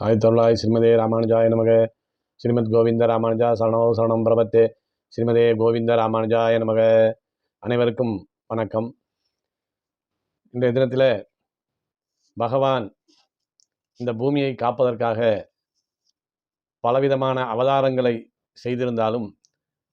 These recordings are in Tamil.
ஆயிரத்தொள்ளாய் ஸ்ரீமதே ராமானுஜாய நமக. ஸ்ரீமத் கோவிந்த ராமானுஜா சரணோ சரணம் பிரபத்தே. ஸ்ரீமதே கோவிந்த ராமானுஜாய நமக. அனைவருக்கும் வணக்கம். இன்றைய தினத்தில் பகவான் இந்த பூமியை காப்பதற்காக பலவிதமான அவதாரங்களை செய்திருந்தாலும்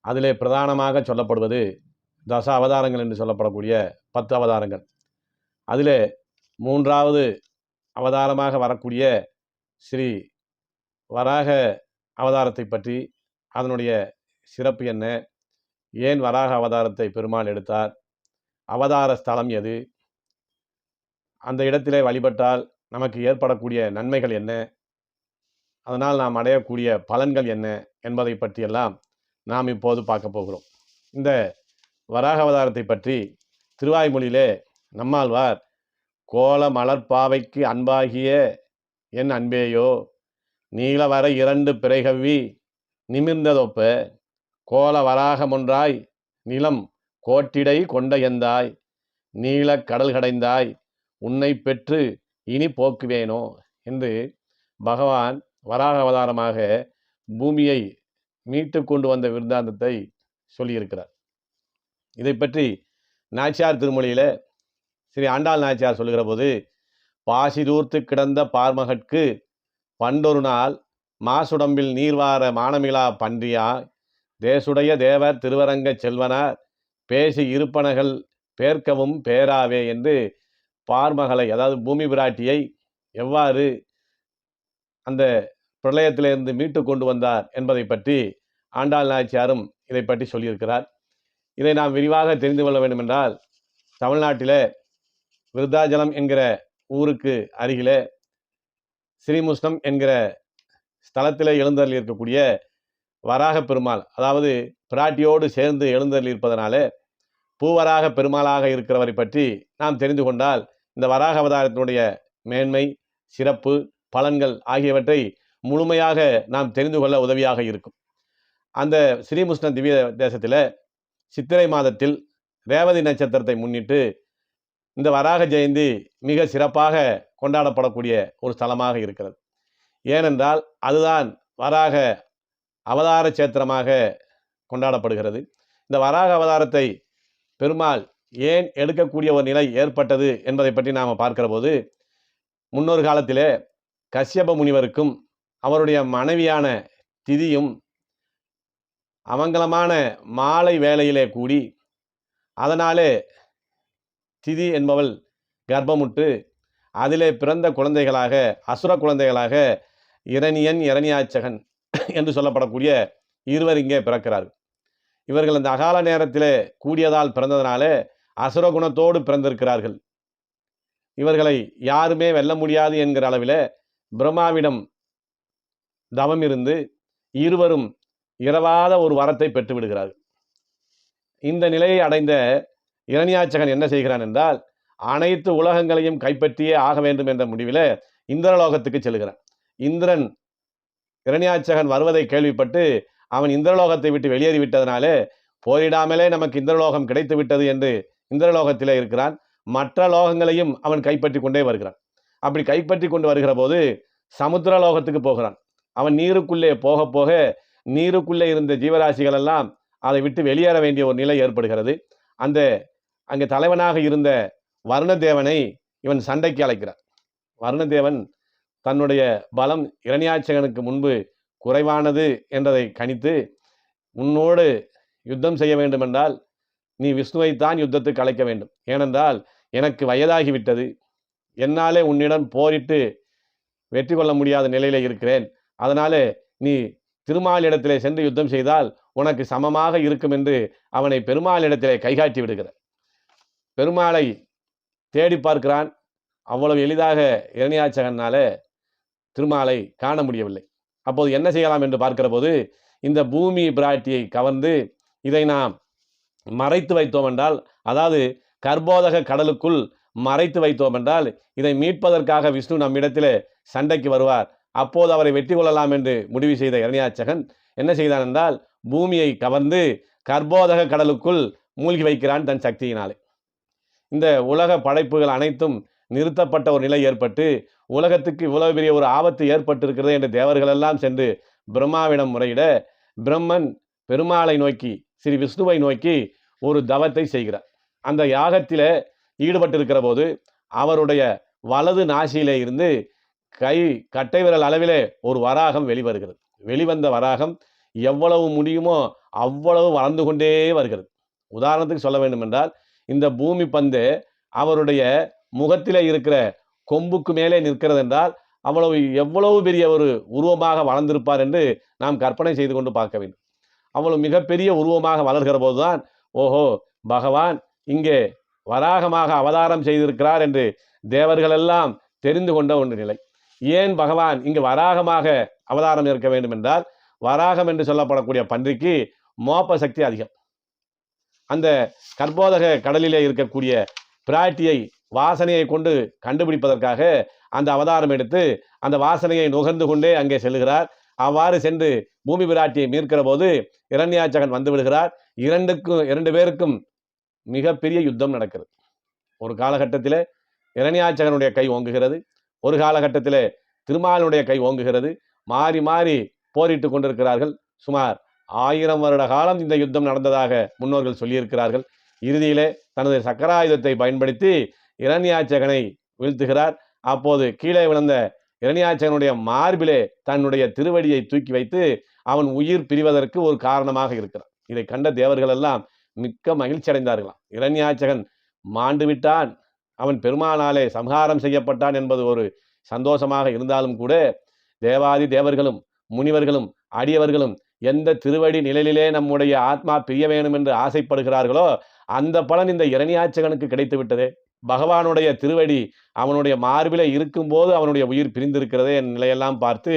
அதிலே பிரதானமாக சொல்லப்படுவது தச அவதாரங்கள் என்று சொல்லப்படக்கூடிய பத்து அவதாரங்கள். அதிலே மூன்றாவது அவதாரமாக வரக்கூடிய ஸ்ரீ வராக அவதாரத்தை பற்றி அதனுடைய சிறப்பு என்ன? ஏன் வராக அவதாரத்தை பெருமாள் எடுத்தார்? அவதார ஸ்தலம் எது? அந்த இடத்திலே வழிபட்டால் நமக்கு ஏற்படக்கூடிய நன்மைகள் என்ன? அதனால் நாம் அடையக்கூடிய பலன்கள் என்ன? என்பதை பற்றியெல்லாம் நாம் இப்போது பார்க்க போகிறோம். இந்த வராக அவதாரத்தை பற்றி திருவாய்மொழியிலே நம்மாழ்வார் கோல மலர்பாவைக்கு அன்பாகிய என் அன்பேயோ நீலவர இரண்டு பிறைகவ்வி நிமிர்ந்ததொப்ப கோல வராகமொன்றாய் நிலம் கோட்டிடை கொண்ட எந்தாய் நீலக் கடல் கடைந்தாய் உன்னை பெற்று இனி போக்குவேனோ? என்று பகவான் வராக அவதாரமாக பூமியை மீட்டு கொண்டு வந்த விருந்தாந்தத்தை சொல்லியிருக்கிறார். இதை பற்றி நாச்சியார் திருமொழியில் ஸ்ரீ ஆண்டாள் நாச்சியார் சொல்லுகிற போது பாசிதூர்த்து கிடந்த பார்மகட்கு பண்டொரு நாள் மாசுடம்பில் நீர்வார மானமிலா பன்றியா? தேசுடைய தேவர் திருவரங்கச் செல்வனார். பேசி இருப்பனகள் பேர்க்கவும் பேராவே என்று பார்மகளை அதாவது பூமி பிராட்டியை எவ்வாறு அந்த பிரளயத்திலிருந்து மீட்டு கொண்டு வந்தார் என்பதை பற்றி ஆண்டாள் நாச்சியாரும் இதை பற்றி சொல்லியிருக்கிறார். இதை நாம் விரிவாக தெரிந்து கொள்ள வேண்டுமென்றால் தமிழ்நாட்டில் விருத்தாஜலம் என்கிற ஊருக்கு அருகிலே ஸ்ரீமுஷ்ணம் என்கிற ஸ்தலத்தில் எழுந்தருள் இருக்கக்கூடிய வராக பெருமாள் அதாவது பிராட்டியோடு சேர்ந்து எழுந்தருள் இருப்பதனால பூவராக பெருமாளாக இருக்கிறவரை பற்றி நாம் தெரிந்து கொண்டால் இந்த வராக அவதாரத்தினுடைய மேன்மை சிறப்பு பலன்கள் ஆகியவற்றை முழுமையாக நாம் தெரிந்து கொள்ள உதவியாக இருக்கும். அந்த ஸ்ரீமுஷ்ண திவ்ய தேசத்தில் சித்திரை மாதத்தில் ரேவதி நட்சத்திரத்தை முன்னிட்டு இந்த வராக ஜெயந்தி மிக சிறப்பாக கொண்டாடப்படக்கூடிய ஒரு ஸ்தலமாக இருக்கிறது. ஏனென்றால் அதுதான் வராக அவதார சேத்திரமாக கொண்டாடப்படுகிறது. இந்த வராக அவதாரத்தை பெருமாள் ஏன் எடுக்கக்கூடிய ஒரு நிலை ஏற்பட்டது என்பதை பற்றி நாம் பார்க்கிற போது முன்னொரு காலத்திலே கஷ்யப முனிவருக்கும் அவருடைய மனைவியான திதியும் அமங்கலமான மாலை வேளையிலே கூடி அதனாலே திதி என்பவள் கர்ப்பமுட்டு அதிலே பிறந்த குழந்தைகளாக அசுர குழந்தைகளாக இரணியன் இரணியாச்சகன் என்று சொல்லப்படக்கூடிய இருவர் இங்கே பிறக்கிறார்கள் இவர்கள் அந்த அகால நேரத்திலே கூடியதால் பிறந்ததினாலே அசுர குணத்தோடு பிறந்திருக்கிறார்கள். இவர்களை யாருமே வெல்ல முடியாது என்கிற அளவில் பிரம்மாவிடம் தவம் இருந்து இருவரும் இரவாத ஒரு வரத்தை பெற்று விடுகிறார்கள். இந்த நிலையை அடைந்த இரணியாச்சகன் என்ன செய்கிறான் என்றால் அனைத்து உலகங்களையும் கைப்பற்றியே ஆக வேண்டும் என்ற முடிவில் இந்திரலோகத்துக்கு செல்கிறான். இந்திரன் இரணியாச்சகன் வருவதை கேள்விப்பட்டு அவன் இந்திரலோகத்தை விட்டு வெளியேறி விட்டதனாலே போரிடாமலே நமக்கு இந்திரலோகம் கிடைத்து விட்டது என்று இந்திரலோகத்திலே இருக்கிறான். மற்ற லோகங்களையும் அவன் கைப்பற்றி கொண்டே வருகிறான். அப்படி கைப்பற்றி கொண்டு வருகிற போது சமுத்திர லோகத்துக்கு போகிறான். அவன் நீருக்குள்ளே போக போக நீருக்குள்ளே இருந்த ஜீவராசிகள் எல்லாம் அதை விட்டு வெளியேற வேண்டிய ஒரு நிலை ஏற்படுகிறது. அந்த அங்கே தலைவனாக இருந்த வருணதேவனை இவன் சண்டைக்கு அழைக்கிறான் வருணதேவன் தன்னுடைய பலம் இரணியாச்சகனுக்கு முன்பு குறைவானது என்றதை கணித்து உன்னோடு யுத்தம் செய்ய வேண்டுமென்றால் நீ விஷ்ணுவைத்தான் யுத்தத்துக்கு அழைக்க வேண்டும். ஏனென்றால் எனக்கு வயதாகிவிட்டது. என்னாலே உன்னிடம் போரிட்டு வெற்றி கொள்ள முடியாத நிலையில் இருக்கிறேன். அதனாலே நீ திருமாலிடத்திலே சென்று யுத்தம் செய்தால் உனக்கு சமமாக இருக்கும் என்று அவனை பெருமாளிடத்திலே கைகாட்டி விடுகிறார். பெருமாளை தேடி பார்க்கிறான். அவ்வளவு எளிதாக இரணியாச்சகனால் திருமாலை காண முடியவில்லை. அப்போது என்ன செய்யலாம் என்று பார்க்கிற போது இந்த பூமி பிராட்டியை கவர்ந்து இதை நாம் மறைத்து வைத்தோம் என்றால் அதாவது கர்ப்போதக கடலுக்குள் மறைத்து வைத்தோம் என்றால் இதை மீட்பதற்காக விஷ்ணு நம்மிடத்தில் சண்டைக்கு வருவார். அப்போது அவரை வெற்றி கொள்ளலாம் என்று முடிவு செய்த இரணியாச்சகன் என்ன செய்தான் என்றால் பூமியை கவர்ந்து கர்ப்போதக கடலுக்குள் மூழ்கி வைக்கிறான் தன் சக்தியினாலே. இந்த உலக படைப்புகள் அனைத்தும் நிறுத்தப்பட்ட ஒரு நிலை ஏற்பட்டு உலகத்துக்கு இவ்வளவு பெரிய ஒரு ஆபத்து ஏற்பட்டிருக்கிறது என்று தேவர்களெல்லாம் சென்று பிரம்மாவிடம் முறையிட பிரம்மன் பெருமாளை நோக்கி ஸ்ரீ விஷ்ணுவை நோக்கி ஒரு தவத்தை செய்கிறார். அந்த யாகத்தில் ஈடுபட்டிருக்கிற போது அவருடைய வலது நாசியிலே இருந்து கை கட்டை விரல் அளவிலே ஒரு வராகம் வெளிவருகிறது. வெளிவந்த வராகம் எவ்வளவு முடியுமோ அவ்வளவு வளர்ந்து கொண்டே வருகிறது. உதாரணத்துக்கு சொல்ல வேண்டும் என்றால் இந்த பூமி பந்து அவருடைய முகத்தில் இருக்கிற கொம்புக்கு மேலே நிற்கிறது என்றால் அவ்வளவு எவ்வளவு பெரிய ஒரு உருவமாக வளர்ந்திருப்பார் என்று நாம் கற்பனை செய்து கொண்டு பார்க்க வேண்டும். அவ்வளவு மிகப்பெரிய உருவமாக வளர்கிற போதுதான் ஓஹோ பகவான் இங்கே வராகமாக அவதாரம் செய்திருக்கிறார் என்று தேவர்களெல்லாம் தெரிந்து கொண்ட ஒன்று நிலை. ஏன் பகவான் இங்கு வராகமாக அவதாரம் இருக்க வேண்டும் என்றால் வராகம் என்று சொல்லப்படக்கூடிய பன்றிக்கு மோப்ப சக்தி அதிகம். அந்த கற்போதக கடலிலே இருக்கக்கூடிய பிராட்டியை வாசனையை கொண்டு கண்டுபிடிப்பதற்காக அந்த அவதாரம் எடுத்து அந்த வாசனையை நுகர்ந்து கொண்டே அங்கே செல்கிறார். அவ்வாறு சென்று பூமி பிராட்டியை மீட்கிற போது இரண்யாச்சகன் வந்து விடுகிறார். இரண்டுக்கும் இரண்டு பேருக்கும் மிகப்பெரிய யுத்தம் நடக்கிறது. ஒரு காலகட்டத்தில் இரண்யாச்சகனுடைய கை ஓங்குகிறது. ஒரு காலகட்டத்தில் திருமாலனுடைய கை ஓங்குகிறது. மாறி மாறி போரிட்டு கொண்டிருக்கிறார்கள். சுமார் ஆயிரம் வருட காலம் இந்த யுத்தம் நடந்ததாக முன்னோர்கள் சொல்லியிருக்கிறார்கள். இறுதியிலே தனது சக்கராயுதத்தை பயன்படுத்தி இரணியாச்சகனை வீழ்த்துகிறார். அப்போது கீழே விழுந்த இரணியாச்சகனுடைய மார்பிலே தன்னுடைய திருவடியை தூக்கி வைத்து அவன் உயிர் பிரிவதற்கு ஒரு காரணமாக இருக்கிறான். இதை கண்ட தேவர்கள் எல்லாம் மிக்க மகிழ்ச்சி அடைந்தார்களாம் இரண்யாச்சகன் மாண்டு விட்டான். அவன் பெருமானாலே சம்ஹாரம் செய்யப்பட்டான் என்பது ஒரு சந்தோஷமாக இருந்தாலும் கூட தேவாதி தேவர்களும் முனிவர்களும் அடியவர்களும் எந்த திருவடி நிழலிலே நம்முடைய ஆத்மா பிரிய வேணும் என்று ஆசைப்படுகிறார்களோ அந்த பலன் இந்த இரணியாச்சகனுக்கு கிடைத்து விட்டதே பகவானுடைய திருவடி அவனுடைய மார்பிலே இருக்கும்போது அவனுடைய உயிர் பிரிந்திருக்கிறதே என் நிலையெல்லாம் பார்த்து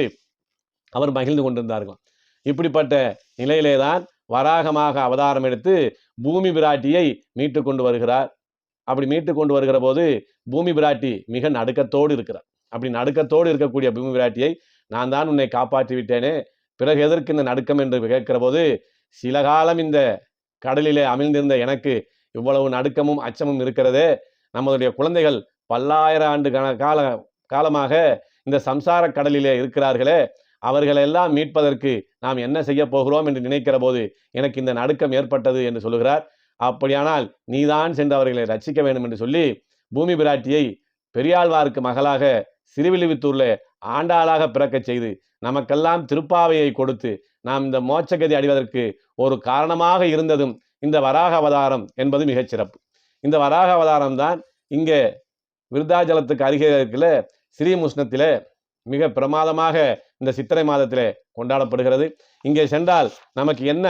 அவர் மகிழ்ந்து கொண்டிருந்தார்கள். இப்படிப்பட்ட நிலையிலே தான் வராகமாக அவதாரம் எடுத்து பூமி பிராட்டியை மீட்டு கொண்டு வருகிறார். அப்படி மீட்டு கொண்டு வருகிற போது பூமி பிராட்டி மிக நடுக்கத்தோடு இருக்கிறார். அப்படி நடுக்கத்தோடு இருக்கக்கூடிய பூமி பிராட்டியை நான் தான் உன்னை காப்பாற்றி விட்டேனே பிறகு எதற்கு இந்த நடுக்கம் என்று கேட்கிற போது சில காலம் இந்த கடலிலே அமிழ்ந்திருந்த எனக்கு இவ்வளவு நடுக்கமும் அச்சமும் இருக்கிறதே. நம்மளுடைய குழந்தைகள் பல்லாயிரம் ஆண்டு கால காலமாக இந்த சம்சார கடலிலே இருக்கிறார்களே. அவர்களெல்லாம் மீட்பதற்கு நாம் என்ன செய்ய போகிறோம்? என்று நினைக்கிற போது எனக்கு இந்த நடுக்கம் ஏற்பட்டது என்று சொல்லுகிறார். அப்படியானால் நீதான் சென்று அவர்களை ரட்சிக்க வேண்டும் என்று சொல்லி பூமி பிராட்டியை பெரியாழ்வாருக்கு மகளாக சிறுவில்லிபுத்தூர்ல ஆண்டாளாக பிறக்கச் செய்து நமக்கெல்லாம் திருப்பாவையை கொடுத்து நாம் இந்த மோட்சகதி அடைவதற்கு ஒரு காரணமாக இருந்ததும் இந்த வராக அவதாரம் என்பது மிகச் சிறப்பு. இந்த வராக அவதாரம் தான் இங்கே விருத்தாச்சலத்துக்கு அருகே இருக்கிற ஸ்ரீமுஷ்ணத்தில் மிக பிரமாதமாக இந்த சித்திரை மாதத்தில் கொண்டாடப்படுகிறது. இங்கே சென்றால் நமக்கு என்ன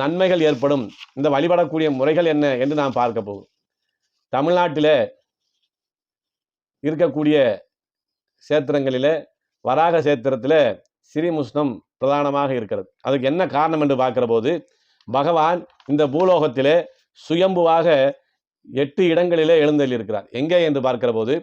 நன்மைகள் ஏற்படும் இந்த வழிபடக்கூடிய முறைகள் என்ன என்று நாம் பார்க்க போகும் தமிழ்நாட்டில் இருக்கக்கூடிய சேத்திரங்களில் வராக சேத்திரத்தில் ஸ்ரீமுஷ்ணம் பிரதானமாக இருக்கிறது. அதுக்கு என்ன காரணம் என்று பார்க்கிற போது பகவான் இந்த பூலோகத்திலே சுயம்புவாக எட்டு இடங்களிலே எழுந்தள்ளியிருக்கிறார் எங்கே என்று பார்க்கிற போது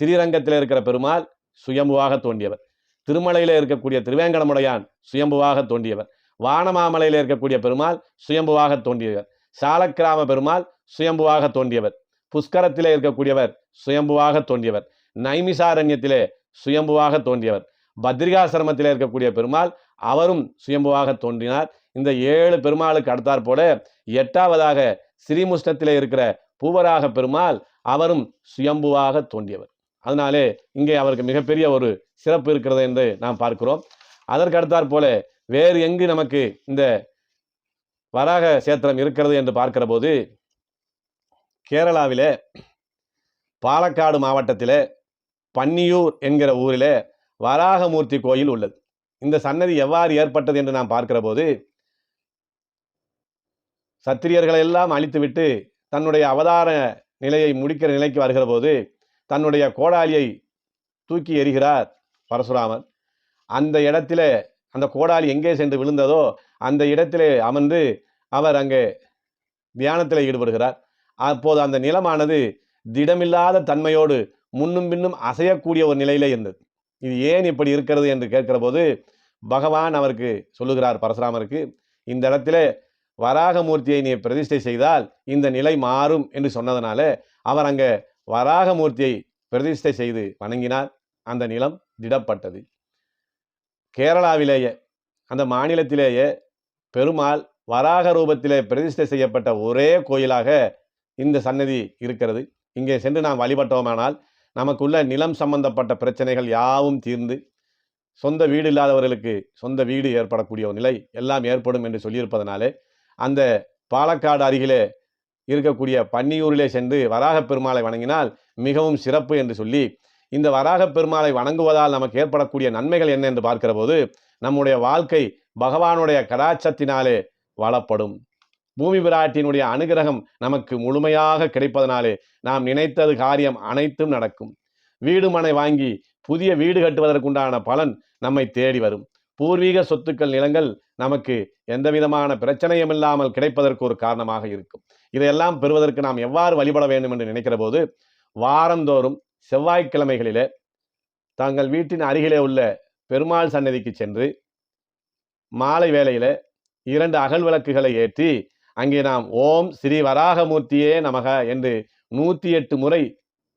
ஸ்ரீரங்கத்தில் இருக்கிற பெருமாள் சுயம்புவாக தோன்றியவர். திருமலையில் இருக்கக்கூடிய திருவேங்கடமுடையான் சுயம்புவாக தோன்றியவர். வானமாமலையில் இருக்கக்கூடிய பெருமாள் சுயம்புவாக தோன்றியவர். சாலக்கிராம பெருமாள் சுயம்புவாக தோன்றியவர். புஷ்கரத்திலே இருக்கக்கூடியவர் சுயம்புவாக தோன்றியவர். நைமிசாரண்யத்திலே சுயம்புவாக தோன்றியவர். பத்ரிகாசிரமத்தில் இருக்கக்கூடிய பெருமாள் அவரும் சுயம்புவாக தோன்றினார். இந்த ஏழு பெருமாளுக்கு அடுத்தாற் போல எட்டாவதாக ஸ்ரீமுஷ்ணத்தில் இருக்கிற பூவராக பெருமாள் அவரும் சுயம்புவாக தோன்றியவர். அதனாலே இங்கே அவருக்கு மிகப்பெரிய ஒரு சிறப்பு இருக்கிறது என்று நாம் பார்க்கிறோம். அதற்கு அடுத்தாற் போல வேறு எங்கு நமக்கு இந்த வராக சேத்திரம் இருக்கிறது என்று பார்க்கிற போது கேரளாவில் பாலக்காடு மாவட்டத்தில் பன்னியூர் என்கிற ஊரிலே வராகமூர்த்தி கோயில் உள்ளது. இந்த சன்னதி எவ்வாறு ஏற்பட்டது என்று நாம் பார்க்கிற போது சத்திரியர்களை எல்லாம் அழித்துவிட்டு தன்னுடைய அவதார நிலையை முடிக்கிற நிலைக்கு வருகிற போது தன்னுடைய கோடாலியை தூக்கி எறிகிறார் பரசுராமர். அந்த இடத்திலே அந்த கோடாலி எங்கே சென்று விழுந்ததோ அந்த இடத்திலே அமர்ந்து அவர் அங்கே தியானத்தில் ஈடுபடுகிறார். அப்போது அந்த நிலமானது திடமில்லாத தன்மையோடு முன்னும் பின்னும் அசையக்கூடிய ஒரு நிலையிலே இருந்தது. இது ஏன் இப்படி இருக்கிறது என்று கேட்கிற போது பகவான் அவருக்கு சொல்லுகிறார் பரசுராமருக்கு இந்த இடத்துல வராகமூர்த்தியை நீ பிரதிஷ்டை செய்தால் இந்த நிலை மாறும் என்று சொன்னதனால அவர் அங்கே வராகமூர்த்தியை பிரதிஷ்டை செய்து வணங்கினார். அந்த நிலம் திடப்பட்டது. கேரளாவிலேயே அந்த மாநிலத்திலேயே பெருமாள் வராக ரூபத்திலே பிரதிஷ்டை செய்யப்பட்ட ஒரே கோயிலாக இந்த சன்னதி இருக்கிறது. இங்கே சென்று நாம் வழிபட்டோமானால் நமக்குள்ள நிலம் சம்பந்தப்பட்ட பிரச்சனைகள் யாவும் தீர்ந்து சொந்த வீடு இல்லாதவர்களுக்கு சொந்த வீடு ஏற்படக்கூடிய ஒரு நிலை எல்லாம் ஏற்படும் என்று சொல்லியிருப்பதனாலே அந்த பாலக்காடு அருகிலே இருக்கக்கூடிய பன்னியூரிலே சென்று வராகப் பெருமாளை வணங்கினால் மிகவும் சிறப்பு என்று சொல்லி இந்த வராகப் பெருமாளை வணங்குவதால் நமக்கு ஏற்படக்கூடிய நன்மைகள் என்ன என்று பார்க்கிற போது நம்முடைய வாழ்க்கை பகவானுடைய கடாச்சத்தினாலே வளப்படும். பூமி பிராட்டியினுடைய அனுகிரகம் நமக்கு முழுமையாக கிடைப்பதனாலே நாம் நினைத்தது காரியம் அனைத்தும் நடக்கும். வீடு மனை வாங்கி புதிய வீடு கட்டுவதற்குண்டான பலன் நம்மை தேடி வரும். பூர்வீக சொத்துக்கள் நிலங்கள் நமக்கு எந்த விதமான பிரச்சனையும் இல்லாமல் கிடைப்பதற்கு ஒரு காரணமாக இருக்கும். இதையெல்லாம் பெறுவதற்கு நாம் எவ்வாறு வழிபட வேண்டும் என்று நினைக்கிற போது வாரந்தோறும் செவ்வாய்க்கிழமைகளிலே தங்கள் வீட்டின் அருகிலே உள்ள பெருமாள் சன்னதிக்கு சென்று மாலை வேளையில இரண்டு அகல் விளக்குகளை ஏற்றி அங்கே நாம் ஓம் ஸ்ரீ வராகமூர்த்தியே நமக என்று நூற்றி எட்டு முறை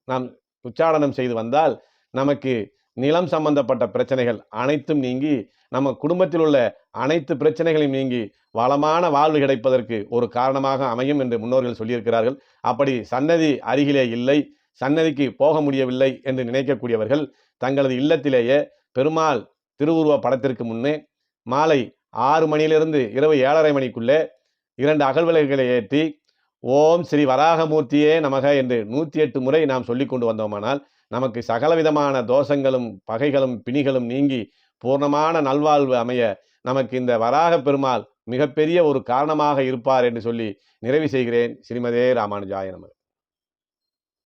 நாம் உச்சாடனம் செய்து வந்தால் நமக்கு நிலம் சம்பந்தப்பட்ட பிரச்சனைகள் அனைத்தும் நீங்கி நம்ம குடும்பத்தில் உள்ள அனைத்து பிரச்சனைகளையும் நீங்கி வளமான வாழ்வு கிடைப்பதற்கு ஒரு காரணமாக அமையும் என்று முன்னோர்கள் சொல்லியிருக்கிறார்கள். அப்படி சன்னதி அருகிலே இல்லை சன்னதிக்கு போக முடியவில்லை என்று நினைக்கக்கூடியவர்கள் தங்களது இல்லத்திலேயே பெருமாள் திருவுருவ படத்திற்கு முன்னே மாலை ஆறு மணியிலிருந்து இரவு ஏழரை மணிக்குள்ளே இரண்டு அகல்விளக்குகளை ஏற்றி ஓம் ஸ்ரீ வராகமூர்த்தியே நமக என்று நூற்றி எட்டு முறை நாம் சொல்லி கொண்டு வந்தோமானால் நமக்கு சகலவிதமான தோஷங்களும் பகைகளும் பிணிகளும் நீங்கி பூர்ணமான நல்வாழ்வு அமைய நமக்கு இந்த வராக பெருமாள் மிகப்பெரிய ஒரு காரணமாக இருப்பார் என்று சொல்லி நிறைவு செய்கிறேன். ஸ்ரீமதே ராமானுஜாய நமக.